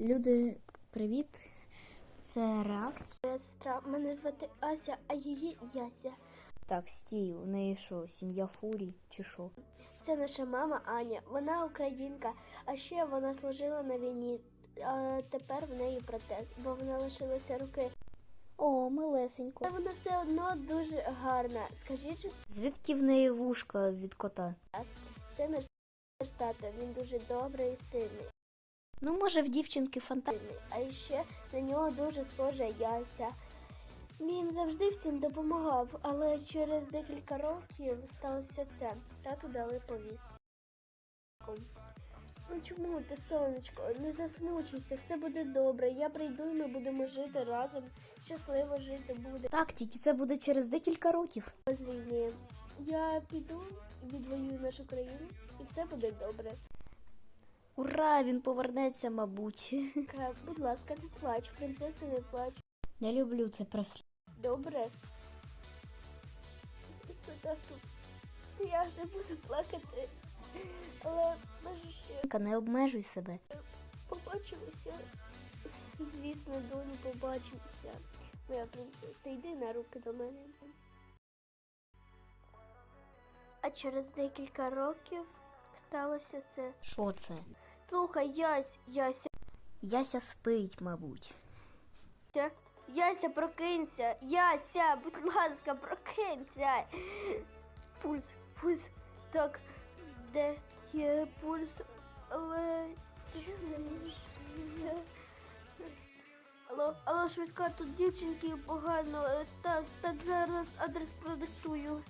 Люди, привіт! Це реакція. Сестра, мене звати Ася, а її Яся. Так, стій, у неї що, сім'я фурій чи що? Це наша мама Аня. Вона українка, а ще вона служила на війні. А тепер в неї протез, бо вона лишилася руки. О, милесенько. Вона все одно дуже гарна. Скажіть, Звідки в неї вушка від кота? це наш тато. Він дуже добрий і сильний. Ну, може, в дівчинки сильний. А ще на нього дуже схожа Яся. Він завжди всім допомагав, але через декілька років сталося це. Тату дали повістку. Ну чому ти, сонечко? Не засмучуйся, все буде добре. Я прийду і ми будемо жити разом. Щасливо жити буде Так, тільки це буде через декілька років. без війни. Я піду, відвоюю нашу країну, і все буде добре. Ура, він повернеться, мабуть. Будь ласка, не плач, принцеса, не плач. Не люблю це преслідування. Добре. Тату. Я не буду плакати. Але може ще Не обмежуй себе. побачимося. Звісно, доню, побачимося. Моя принцеса, йди на руки до мене. А через декілька років сталося це. Що це? Слухай, Ясь, Яся, Яся спить, мабуть. Яся, прокинься! Яся, будь ласка, прокинься! Пульс, пульс. Так, де є пульс, але Алло, алло, швидка, тут дівчинки погано. Е, Так, так, зараз адрес продиктую.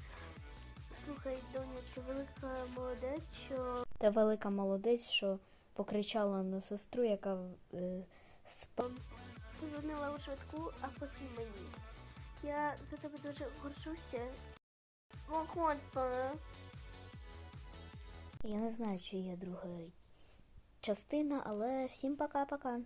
Слухай, доня, ти велика молодець, що Та велика молодець, що покричала на сестру, яка е, спала. позвонила у швидку, а потім мені. Я за тебе дуже горжуся. Я не знаю, чи є друга частина, але всім пока-пока.